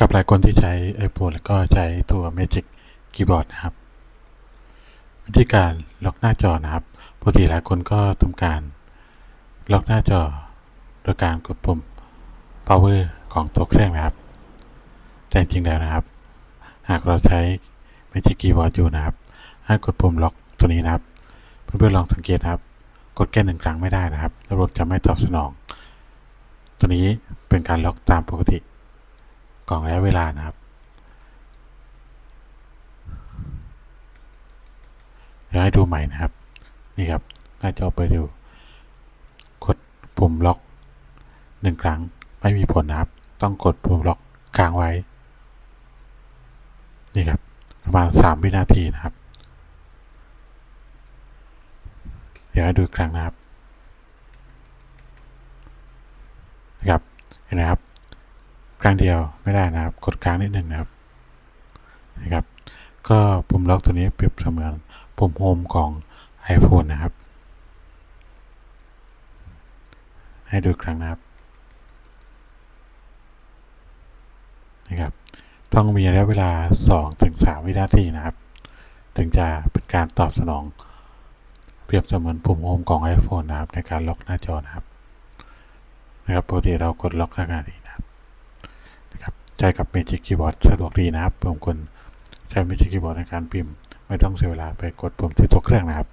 กับหลายคนที่ใช้ iPhone แล้วก็ใช้ตัว Magic Keyboard นะครับ วิธีการล็อกหน้าจอนะครับปกติหลายคนก็ทำการล็อกหน้าจอโดยการกดปุ่ม power ของตัวเครื่องนะครับ แต่จริงๆแล้วนะครับ หากเราใช้ Magic Keyboard อยู่นะครับให้กดปุ่มล็อกตัวนี้นะครับ เพื่อนๆลองสังเกตนะครับ กดแค่หนึ่งครั้งไม่ได้นะครับ ระบบจะไม่ตอบสนอง ตัวนี้เป็นการล็อกตามปกติ กล่องระยะเวลานะครับเดี๋ยวให้ดูใหม่นะครับ นี่ครับหน้าจอเปิดอยู่กดปุ่มล็อกหนึ่งครั้งไม่มีผลนะครับ ต้องกดปุ่มล็อกค้างไว้ นี่ครับ ประมาณ 3 วินาทีนะครับ เดี๋ยวให้ดูครั้งนะครับนะครับเห็นไหมครับ ครั้งเดียวไม่ได้นะครับ กดค้างนิดหนึ่งนะครับนะครับ ก็ปุ่มล็อกตัวนี้เปรียบเสมือนปุ่มโฮมของ iPhone นะครับ ให้ดูครั้งนะครับนะครับ ต้องมีระยะเวลา 2-3 วินาทีนะครับ ถึงจะเป็นการตอบสนอง เปรียบเสมือนปุ่มโฮมของ iPhone นะครับ ในการล็อกหน้าจอนะครับนะครับปกติเรากดล็อกหน้านี้นะครับนะครับ ใช้กับ Magic Keyboard สะดวกดีนะครับผมคนใช้ Magic Keyboard ในการพิมพ์ ไม่ต้องเสียเวลาไปกดปุ่มที่ตัวเครื่องนะครับ